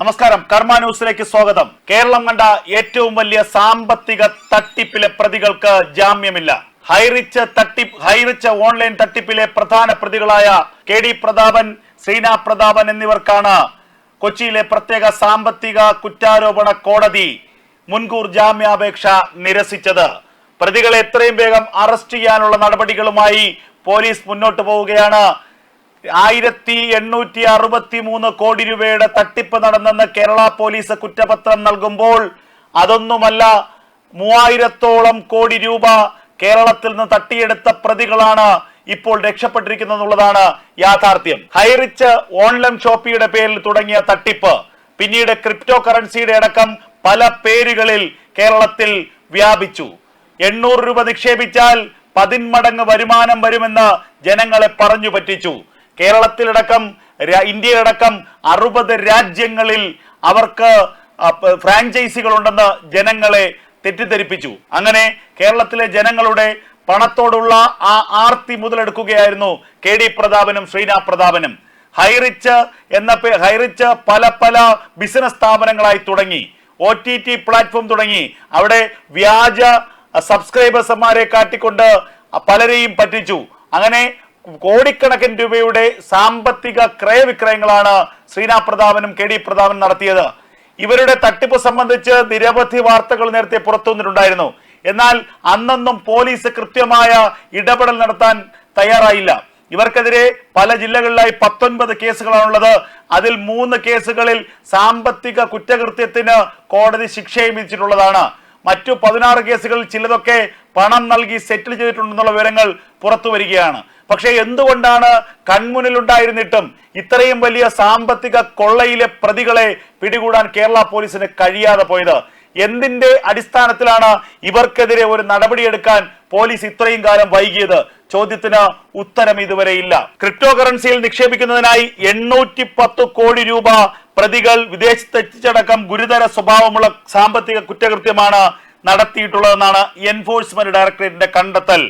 നമസ്കാരം. കർമ്മ ന്യൂസിലേക്ക് സ്വാഗതം. കേരളം കണ്ട ഏറ്റവും വലിയ സാമ്പത്തിക തട്ടിപ്പിലെ പ്രതികൾക്ക് ജാമ്യമില്ല. ഹൈറിച്ച് തട്ടിപ്പ് ഹൈറിച്ച് ഓൺലൈൻ തട്ടിപ്പിലെ പ്രധാന പ്രതികളായ കെ ഡി പ്രതാപൻ ശ്രീന പ്രതാപൻ എന്നിവർക്കാണ് കൊച്ചിയിലെ പ്രത്യേക സാമ്പത്തിക കുറ്റാരോപണ കോടതി മുൻകൂർ ജാമ്യാപേക്ഷ നിരസിച്ചത്. പ്രതികളെ എത്രയും വേഗം അറസ്റ്റ് ചെയ്യാനുള്ള നടപടികളുമായി പോലീസ് മുന്നോട്ട് പോവുകയാണ് ആയിരത്തി എണ്ണൂറ്റി അറുപത്തി മൂന്ന് കോടി രൂപയുടെ തട്ടിപ്പ് നടന്നെന്ന് കേരള പോലീസ് കുറ്റപത്രം നൽകുമ്പോൾ അതൊന്നുമല്ല മൂവായിരത്തോളം കോടി രൂപ കേരളത്തിൽ നിന്ന് തട്ടിയെടുത്ത പ്രതികളാണ് ഇപ്പോൾ രക്ഷപ്പെട്ടിരിക്കുന്നത് എന്നുള്ളതാണ് യാഥാർത്ഥ്യം. ഹൈറിച്ച് ഓൺലൈൻ ഷോപ്പിയുടെ പേരിൽ തുടങ്ങിയ തട്ടിപ്പ് പിന്നീട് ക്രിപ്റ്റോ കറൻസിയുടെ അടക്കം പല പേരുകളിൽ കേരളത്തിൽ വ്യാപിച്ചു. എണ്ണൂറ് രൂപ നിക്ഷേപിച്ചാൽ പതിന്മടങ്ങ് വരുമാനം വരുമെന്ന് ജനങ്ങളെ പറഞ്ഞു പറ്റിച്ചു. കേരളത്തിലടക്കം ഇന്ത്യയിലടക്കം അറുപത് രാജ്യങ്ങളിൽ അവർക്ക് ഫ്രാഞ്ചൈസികൾ ഉണ്ടെന്ന് ജനങ്ങളെ തെറ്റിദ്ധരിപ്പിച്ചു. അങ്ങനെ കേരളത്തിലെ ജനങ്ങളുടെ പണത്തോടുള്ള ആ ആർത്തി മുതലെടുക്കുകയായിരുന്നു കെ ഡി പ്രതാപനും ശ്രീനാ പ്രതാപനും. ഹൈറിച്ച് എന്ന പേ- ഹൈറിച്ച് പല പല ബിസിനസ് സ്ഥാപനങ്ങളായി തുടങ്ങി. ഒ ടി ടി പ്ലാറ്റ്ഫോം തുടങ്ങി. അവിടെ വ്യാജ സബ്സ്ക്രൈബേഴ്സന്മാരെ കാട്ടിക്കൊണ്ട് പലരെയും പറ്റിച്ചു. അങ്ങനെ കോടിക്കണക്കിന് രൂപയുടെ സാമ്പത്തിക ക്രയവിക്രയങ്ങളാണ് ശ്രീനാ പ്രതാപനും കെ ഡി പ്രതാപനും നടത്തിയത്. ഇവരുടെ തട്ടിപ്പ് സംബന്ധിച്ച് നിരവധി വാർത്തകൾ നേരത്തെ പുറത്തു വന്നിട്ടുണ്ടായിരുന്നു എന്നാൽ അന്നൊന്നും പോലീസ് കൃത്യമായ ഇടപെടൽ നടത്താൻ തയ്യാറായില്ല. ഇവർക്കെതിരെ പല ജില്ലകളിലായി പത്തൊൻപത് കേസുകളാണുള്ളത്. അതിൽ മൂന്ന് കേസുകളിൽ സാമ്പത്തിക കുറ്റകൃത്യത്തിന് കോടതി ശിക്ഷയും വിധിച്ചിട്ടുള്ളതാണ്. മറ്റു പതിനാറ് കേസുകളിൽ ചിലതൊക്കെ പണം നൽകി സെറ്റിൽ ചെയ്തിട്ടുണ്ടെന്നുള്ള വിവരങ്ങൾ പുറത്തു വരികയാണ് പക്ഷേ എന്തുകൊണ്ടാണ് കൺമുന്നിലുണ്ടായിരുന്നിട്ടും ഇത്രയും വലിയ സാമ്പത്തിക കൊള്ളയിലെ പ്രതികളെ പിടികൂടാൻ കേരള പോലീസിന് കഴിയാതെ പോയത്? എന്തിന്റെ അടിസ്ഥാനത്തിലാണ് ഇവർക്കെതിരെ ഒരു നടപടിയെടുക്കാൻ പോലീസ് ഇത്രയും കാലം വൈകിയത്? ചോദ്യത്തിന് ഉത്തരം ഇതുവരെ ഇല്ല. ക്രിപ്റ്റോ കറൻസിയിൽ നിക്ഷേപിക്കുന്നതിനായി എണ്ണൂറ്റി പത്ത് കോടി രൂപ പ്രതികൾ വിദേശത്ത് എത്തിച്ചടക്കം ഗുരുതര സ്വഭാവമുള്ള സാമ്പത്തിക കുറ്റകൃത്യമാണ് നടത്തിയിട്ടുള്ളതെന്നാണ് എൻഫോഴ്സ്മെന്റ് ഡയറക്ടറേറ്റിന്റെ കണ്ടെത്തൽ.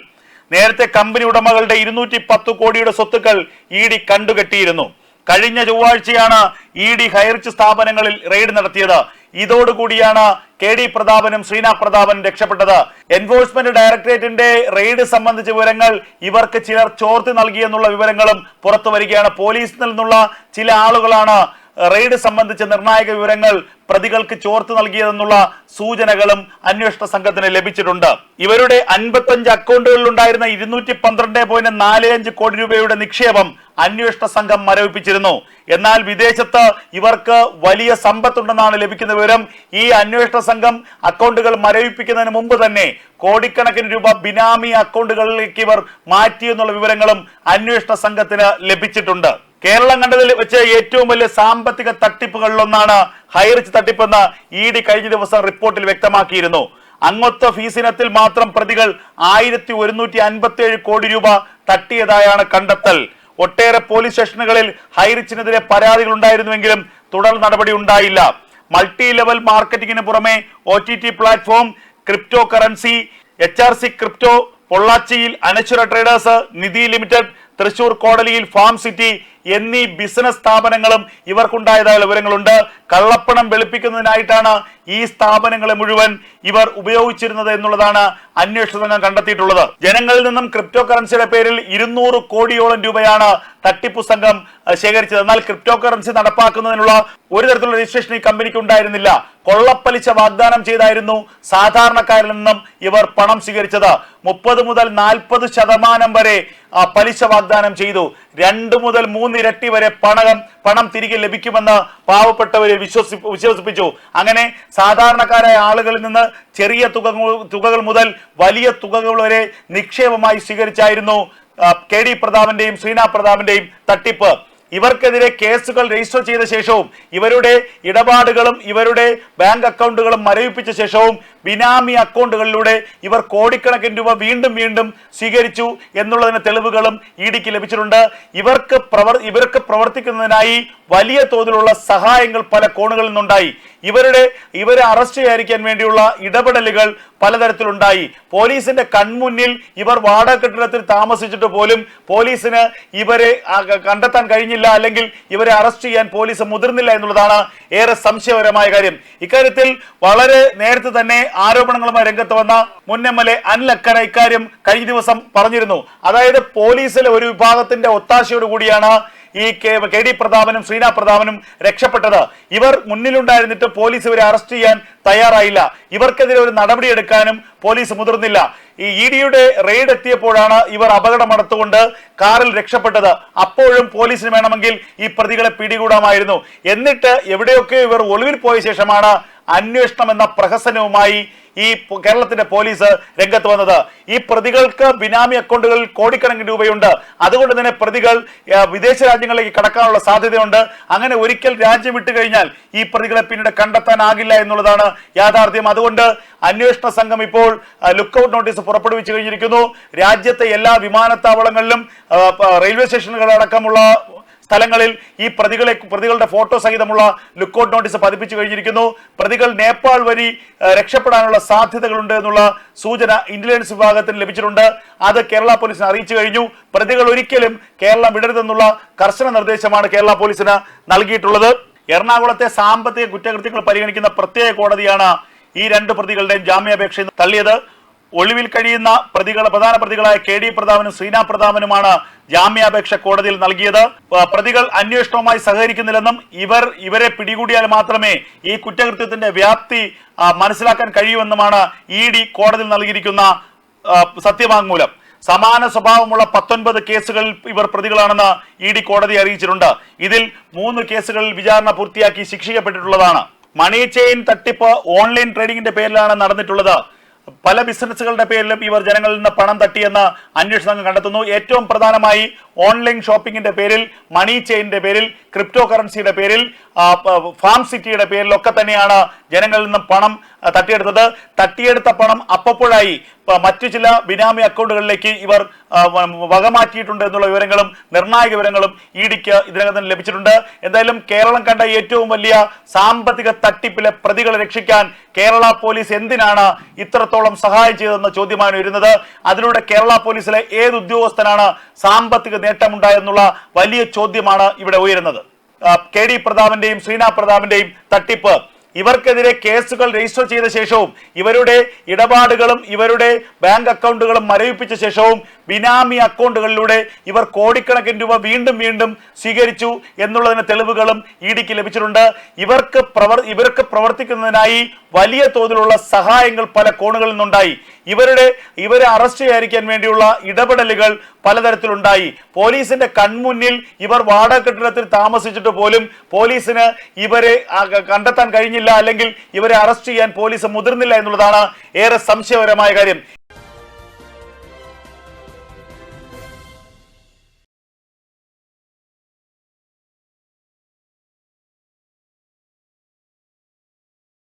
നേരത്തെ കമ്പനി ഉടമകളുടെ ഇരുന്നൂറ്റി പത്ത് കോടിയുടെ സ്വത്തുക്കൾ ഇ ഡി കണ്ടുകെട്ടിയിരുന്നു. കഴിഞ്ഞ ചൊവ്വാഴ്ചയാണ് ഇ ഡി ഹൈറിച്ച് സ്ഥാപനങ്ങളിൽ റെയ്ഡ് നടത്തിയത്. ഇതോടുകൂടിയാണ് കെ ഡി പ്രതാപനും ശ്രീന പ്രതാപനും രക്ഷപ്പെട്ടത്. എൻഫോഴ്സ്മെന്റ് ഡയറക്ടറേറ്റിന്റെ റെയ്ഡ് സംബന്ധിച്ച വിവരങ്ങൾ ഇവർക്ക് ചിലർ ചോർത്തി നൽകിയെന്നുള്ള വിവരങ്ങളും പുറത്തു വരികയാണ്. പോലീസിൽ നിന്നുള്ള ചില ആളുകളാണ് റെയ്ഡ് സംബന്ധിച്ച നിർണായക വിവരങ്ങൾ പ്രതികൾക്ക് ചോർത്ത് നൽകിയതെന്നുള്ള സൂചനകളും അന്വേഷണ സംഘത്തിന് ലഭിച്ചിട്ടുണ്ട്. ഇവരുടെ അൻപത്തഞ്ച് അക്കൗണ്ടുകളിൽ ഉണ്ടായിരുന്ന ഇരുന്നൂറ്റി പന്ത്രണ്ട് പോയിന്റ് നാല് അഞ്ച് കോടി രൂപയുടെ നിക്ഷേപം അന്വേഷണ സംഘം മരവിപ്പിച്ചിരുന്നു. എന്നാൽ വിദേശത്ത് ഇവർക്ക് വലിയ സമ്പത്തുണ്ടെന്നാണ് ലഭിക്കുന്ന വിവരം. ഈ അന്വേഷണ സംഘം അക്കൗണ്ടുകൾ മരവിപ്പിക്കുന്നതിന് മുമ്പ് തന്നെ കോടിക്കണക്കിന് രൂപ ബിനാമി അക്കൗണ്ടുകളിലേക്ക് ഇവർ മാറ്റിയെന്നുള്ള വിവരങ്ങളും അന്വേഷണ സംഘത്തിന് ലഭിച്ചിട്ടുണ്ട്. കേരളം കണ്ടതിൽ വെച്ച് ഏറ്റവും വലിയ സാമ്പത്തിക തട്ടിപ്പുകളിലൊന്നാണ് ഹൈറിച്ച് തട്ടിപ്പെന്ന് ഇ ഡി കഴിഞ്ഞ ദിവസം റിപ്പോർട്ടിൽ വ്യക്തമാക്കിയിരുന്നു. അംഗത്വ ഫീസിനത്തിൽ മാത്രം പ്രതികൾ ആയിരത്തി ഒരുന്നൂറ്റി അൻപത്തി ഏഴ് കോടി രൂപ തട്ടിയതായാണ് കണ്ടെത്തൽ. ഒട്ടേറെ പോലീസ് സ്റ്റേഷനുകളിൽ ഹൈറിച്ചിനെതിരെ പരാതികൾ ഉണ്ടായിരുന്നുവെങ്കിലും തുടർ നടപടി ഉണ്ടായില്ല. മൾട്ടി ലെവൽ മാർക്കറ്റിംഗിന് പുറമെ O T T platform crypto currency H R C crypto പൊള്ളാച്ചിയിൽ അനശ്വര ട്രേഡേഴ്സ് നിധി ലിമിറ്റഡ് തൃശൂർ കോടലിയിൽ ഫാം സിറ്റി എന്നീ ബിസിനസ് സ്ഥാപനങ്ങളും ഇവർക്കുണ്ടായതായ വിവരങ്ങളുണ്ട്. കള്ളപ്പണം വെളുപ്പിക്കുന്നതിനായിട്ടാണ് ഈ സ്ഥാപനങ്ങളെ മുഴുവൻ ഇവർ ഉപയോഗിച്ചിരുന്നത് എന്നുള്ളതാണ് അന്വേഷണ സംഘം കണ്ടെത്തിയിട്ടുള്ളത്. ജനങ്ങളിൽ നിന്നും ക്രിപ്റ്റോ കറൻസിയുടെ പേരിൽ ഇരുന്നൂറ് കോടിയോളം രൂപയാണ് തട്ടിപ്പു സംഘം ശേഖരിച്ചത്. എന്നാൽ ക്രിപ്റ്റോ കറൻസി നടപ്പാക്കുന്നതിനുള്ള ഒരു തരത്തിലുള്ള രജിസ്ട്രേഷൻ ഈ കമ്പനിക്ക് ഉണ്ടായിരുന്നില്ല. കൊള്ളപ്പലിശ വാഗ്ദാനം ചെയ്തായിരുന്നു സാധാരണക്കാരിൽ നിന്നും ഇവർ പണം സ്വീകരിച്ചത്. മുപ്പത് മുതൽ നാൽപ്പത് ശതമാനം വരെ പലിശ വാഗ്ദാനം ചെയ്തു. രണ്ട് മുതൽ മൂന്നിരട്ടി വരെ പണം പണം തിരികെ ലഭിക്കുമെന്ന് പാവപ്പെട്ടവരെ വിശ്വസി വിശ്വസിപ്പിച്ചു. അങ്ങനെ സാധാരണക്കാരായ ആളുകളിൽ നിന്ന് ചെറിയ തുക തുകകൾ മുതൽ വലിയ തുകകൾ വരെ നിക്ഷേപമായി സ്വീകരിച്ചായിരുന്നു കെ ഡി പ്രതാപന്റെയും ശ്രീനാ പ്രതാപന്റെയും തട്ടിപ്പ്. ഇവർക്കെതിരെ കേസുകൾ രജിസ്റ്റർ ചെയ്ത ശേഷവും ഇവരുടെ ഇടപാടുകളും ഇവരുടെ ബാങ്ക് അക്കൗണ്ടുകളും മരവിപ്പിച്ച ശേഷവും ബിനാമി അക്കൗണ്ടുകളിലൂടെ ഇവർ കോടിക്കണക്കിന് രൂപ വീണ്ടും വീണ്ടും സ്വീകരിച്ചു എന്നുള്ളതിന് തെളിവുകളും ഇ ഡിക്ക് ലഭിച്ചിട്ടുണ്ട്. ഇവർക്ക് പ്രവർ ഇവർക്ക് പ്രവർത്തിക്കുന്നതിനായി വലിയ തോതിലുള്ള സഹായങ്ങൾ പല കോണുകളിൽ നിന്നുണ്ടായി. ഇവരുടെ ഇവരെ അറസ്റ്റ് ചെയ്യാതിരിക്കാൻ വേണ്ടിയുള്ള ഇടപെടലുകൾ പലതരത്തിലുണ്ടായി. പോലീസിന്റെ കൺമുന്നിൽ ഇവർ വാടക കെട്ടിടത്തിൽ താമസിച്ചിട്ട് പോലും പോലീസിന് ഇവരെ കണ്ടെത്താൻ കഴിഞ്ഞില്ല അല്ലെങ്കിൽ ഇവരെ അറസ്റ്റ് ചെയ്യാൻ പോലീസ് മുതിർന്നില്ല എന്നുള്ളതാണ് ഏറെ സംശയപരമായ കാര്യം. ഇക്കാര്യത്തിൽ വളരെ നേരത്തെ തന്നെ ആരോപണങ്ങളുമായി രംഗത്ത് വന്ന മുൻ M L A Anil Akkara ഇക്കാര്യം കഴിഞ്ഞ ദിവസം പറഞ്ഞിരുന്നു. അതായത് പോലീസിലെ ഒരു വിഭാഗത്തിന്റെ ഒത്താശയോട് കൂടിയാണ് ഈ കെ ഡി പ്രതാപനും ശ്രീനാ പ്രതാപനും രക്ഷപ്പെട്ടത്. ഇവർ മുന്നിലുണ്ടായിരുന്നിട്ട് പോലീസ് ഇവരെ അറസ്റ്റ് ചെയ്യാൻ തയ്യാറായില്ല. ഇവർക്കെതിരെ ഒരു നടപടിയെടുക്കാനും പോലീസ് മുതിർന്നില്ല. ഈ ഇ ഡിയുടെ റെയ്ഡ് എത്തിയപ്പോഴാണ് ഇവർ അപകടം നടത്തുകൊണ്ട് കാറിൽ രക്ഷപ്പെട്ടത്. അപ്പോഴും പോലീസിന് വേണമെങ്കിൽ ഈ പ്രതികളെ പിടികൂടാമായിരുന്നു. എന്നിട്ട് എവിടെയൊക്കെ ഇവർ ഒളിവിൽ പോയ ശേഷമാണ് അന്വേഷണം എന്ന പ്രഹസനവുമായി ഈ കേരളത്തിന്റെ പോലീസ് രംഗത്ത് വന്നത്. ഈ പ്രതികൾക്ക് ബിനാമി അക്കൗണ്ടുകളിൽ കോടിക്കണക്കിന് രൂപയുണ്ട്. അതുകൊണ്ട് തന്നെ പ്രതികൾ വിദേശ രാജ്യങ്ങളിലേക്ക് കടക്കാനുള്ള സാധ്യതയുണ്ട്. അങ്ങനെ ഒരിക്കൽ രാജ്യം വിട്ടു കഴിഞ്ഞാൽ ഈ പ്രതികളെ പിന്നീട് കണ്ടെത്താനാകില്ല എന്നുള്ളതാണ് യാഥാർത്ഥ്യം. അതുകൊണ്ട് അന്വേഷണ സംഘം ഇപ്പോൾ ലുക്കൌട്ട് നോട്ടീസ് പുറപ്പെടുവിച്ചു കഴിഞ്ഞിരിക്കുന്നു. രാജ്യത്തെ എല്ലാ വിമാനത്താവളങ്ങളിലും റെയിൽവേ സ്റ്റേഷനുകളടക്കമുള്ള സ്ഥലങ്ങളിൽ ഈ പ്രതികളെ പ്രതികളുടെ ഫോട്ടോ സഹിതമുള്ള ലുക്കൌട്ട് നോട്ടീസ് പതിപ്പിച്ചു കഴിഞ്ഞിരിക്കുന്നു. പ്രതികൾ നേപ്പാൾ വഴി രക്ഷപ്പെടാനുള്ള സാധ്യതകളുണ്ട് എന്നുള്ള സൂചന ഇന്റലിജൻസ് വിഭാഗത്തിന് ലഭിച്ചിട്ടുണ്ട്. അത് കേരള പോലീസിനെ അറിയിച്ചു കഴിഞ്ഞു. പ്രതികൾ ഒരിക്കലും കേരളം വിടരുതെന്നുള്ള കർശന നിർദ്ദേശമാണ് കേരള പോലീസിന് നൽകിയിട്ടുള്ളത്. എറണാകുളത്തെ സാമ്പത്തിക കുറ്റകൃത്യങ്ങൾ പരിഗണിക്കുന്ന പ്രത്യേക കോടതിയാണ് ഈ രണ്ട് പ്രതികളുടെയും ജാമ്യാപേക്ഷ തള്ളിയത്. ഒളിവിൽ കഴിയുന്ന പ്രതികൾ പ്രധാന പ്രതികളായ കെ ഡി പ്രതാപനും ശ്രീന പ്രതാപനുമാണ് ജാമ്യാപേക്ഷ കോടതിയിൽ നൽകിയത്. പ്രതികൾ അന്വേഷണവുമായി സഹകരിക്കുന്നില്ലെന്നും ഇവർ ഇവരെ പിടികൂടിയാൽ മാത്രമേ ഈ കുറ്റകൃത്യത്തിന്റെ വ്യാപ്തി മനസ്സിലാക്കാൻ കഴിയൂവെന്നുമാണ് ഇ ഡി കോടതിയിൽ നൽകിയിരിക്കുന്ന സത്യവാങ്മൂലം. സമാന സ്വഭാവമുള്ള പത്തൊൻപത് കേസുകളിൽ ഇവർ പ്രതികളാണെന്ന് ഇ ഡി കോടതി അറിയിച്ചിട്ടുണ്ട്. ഇതിൽ മൂന്ന് കേസുകളിൽ വിചാരണ പൂർത്തിയാക്കി ശിക്ഷിക്കപ്പെട്ടിട്ടുള്ളതാണ്. മണി ചെയിൻ തട്ടിപ്പ് ഓൺലൈൻ ട്രേഡിംഗിന്റെ പേരിലാണ് നടന്നിട്ടുള്ളത്. പല ബിസിനസ്സുകളുടെ പേരിലും ഇവർ ജനങ്ങളിൽ നിന്ന് പണം തട്ടിയെന്ന് അന്വേഷണ സംഘം കണ്ടെത്തുന്നു. ഏറ്റവും പ്രധാനമായി ഓൺലൈൻ ഷോപ്പിംഗിന്റെ പേരിൽ മണി ചെയിനിന്റെ പേരിൽ ക്രിപ്റ്റോ കറൻസിയുടെ പേരിൽ ഫാം സിറ്റിയുടെ പേരിലൊക്കെ തന്നെയാണ് ജനങ്ങളിൽ നിന്ന് പണം തട്ടിയെടുത്തത്. തട്ടിയെടുത്ത പണം അപ്പപ്പോഴായി മറ്റു ചില ബിനാമി അക്കൗണ്ടുകളിലേക്ക് ഇവർ വകമാറ്റിയിട്ടുണ്ട് എന്നുള്ള വിവരങ്ങളും നിർണായക വിവരങ്ങളും ഇ ഡിക്ക് ഇതിനകം തന്നെ ലഭിച്ചിട്ടുണ്ട്. എന്തായാലും കേരളം കണ്ട ഏറ്റവും വലിയ സാമ്പത്തിക തട്ടിപ്പിലെ പ്രതികളെ രക്ഷിക്കാൻ കേരള പോലീസ് എന്തിനാണ് ഇത്രത്തോളം സഹായം ചെയ്തതെന്ന ചോദ്യമാണ് വരുന്നത് അതിലൂടെ കേരള പോലീസിലെ ഏത് ഉദ്യോഗസ്ഥനാണ് സാമ്പത്തിക നേട്ടമുണ്ടായെന്നുള്ള വലിയ ചോദ്യമാണ് ഇവിടെ ഉയരുന്നത്. കെ ഡി പ്രതാപന്റെയും ശ്രീനാ പ്രതാപന്റെയും തട്ടിപ്പ് ഇവർക്കെതിരെ കേസുകൾ രജിസ്റ്റർ ചെയ്ത ശേഷവും ഇവരുടെ ഇടപാടുകളും ഇവരുടെ ബാങ്ക് അക്കൗണ്ടുകളും മരവിപ്പിച്ച ശേഷവും ബിനാമി അക്കൗണ്ടുകളിലൂടെ ഇവർ കോടിക്കണക്കിന് രൂപ വീണ്ടും വീണ്ടും സ്വീകരിച്ചു എന്നുള്ളതിന് തെളിവുകളും ഇ ഡിക്ക് ലഭിച്ചിട്ടുണ്ട്. ഇവർക്ക് പ്രവർ ഇവർക്ക് പ്രവർത്തിക്കുന്നതിനായി വലിയ തോതിലുള്ള സഹായങ്ങൾ പല കോണുകളിൽ നിന്നുണ്ടായി. ഇവരുടെ ഇവരെ അറസ്റ്റ് ചെയ്യാതിരിക്കാൻ വേണ്ടിയുള്ള ഇടപെടലുകൾ പലതരത്തിലുണ്ടായി. പോലീസിന്റെ കൺമുന്നിൽ ഇവർ വാടക കെട്ടിടത്തിൽ താമസിച്ചിട്ട് പോലും പോലീസിന് ഇവരെ കണ്ടെത്താൻ കഴിഞ്ഞില്ല അല്ലെങ്കിൽ ഇവരെ അറസ്റ്റ് ചെയ്യാൻ പോലീസ് മുതിർന്നില്ല എന്നുള്ളതാണ് ഏറെ സംശയപരമായ കാര്യം.